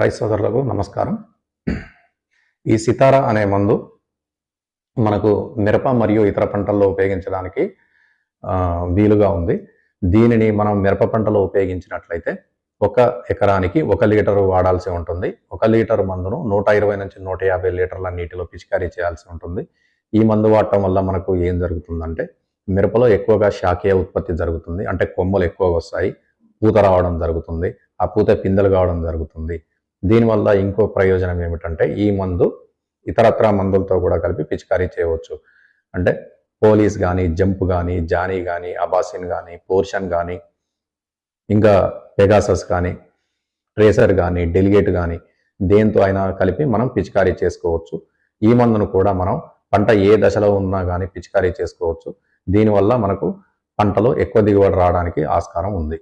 Rice సోదరులకు నమస్కారం. ఈ సితారా అనే మందు మనకు మిరప మరియు ఇతర పంటల్లో ఉపయోగించడానికి వీలుగా ఉంది. దీనిని మనం మిరప పంటలో ఉపయోగించినట్లయితే ఒక ఎకరానికి ఒక లీటరు వాడాల్సి ఉంటుంది. ఒక లీటర్ మందును నూట ఇరవై నుంచి నూట యాభై లీటర్ల నీటిలో పిచికారీ చేయాల్సి ఉంటుంది. ఈ మందు వాడటం వల్ల మనకు ఏం జరుగుతుందంటే మిరపలో ఎక్కువగా శాఖీయ ఉత్పత్తి జరుగుతుంది. అంటే కొమ్మలు ఎక్కువగా వస్తాయి పూత రావడం జరుగుతుంది. ఆ పూత పిందెలు కావడం జరుగుతుంది. దీనివల్ల ఇంకో ప్రయోజనం ఏమిటంటే ఈ మందు ఇతరత్ర మందులతో కూడా కలిపి పిచికారీ చేయవచ్చు. అంటే పోలీస్ కానీ జంప్ కానీ జానీ కానీ అబాసిన్ కానీ పోర్షన్ కానీ ఇంకా పెగాసస్ కానీ ట్రేసర్ కానీ డెలిగేట్ కానీ దేంతో అయినా కలిపి మనం పిచికారీ చేసుకోవచ్చు. ఈ మందును కూడా మనం పంట ఏ దశలో ఉన్నా కానీ పిచికారీ చేసుకోవచ్చు. దీనివల్ల మనకు పంటలో ఎక్కువ దిగుబడి రావడానికి ఆస్కారం ఉంది.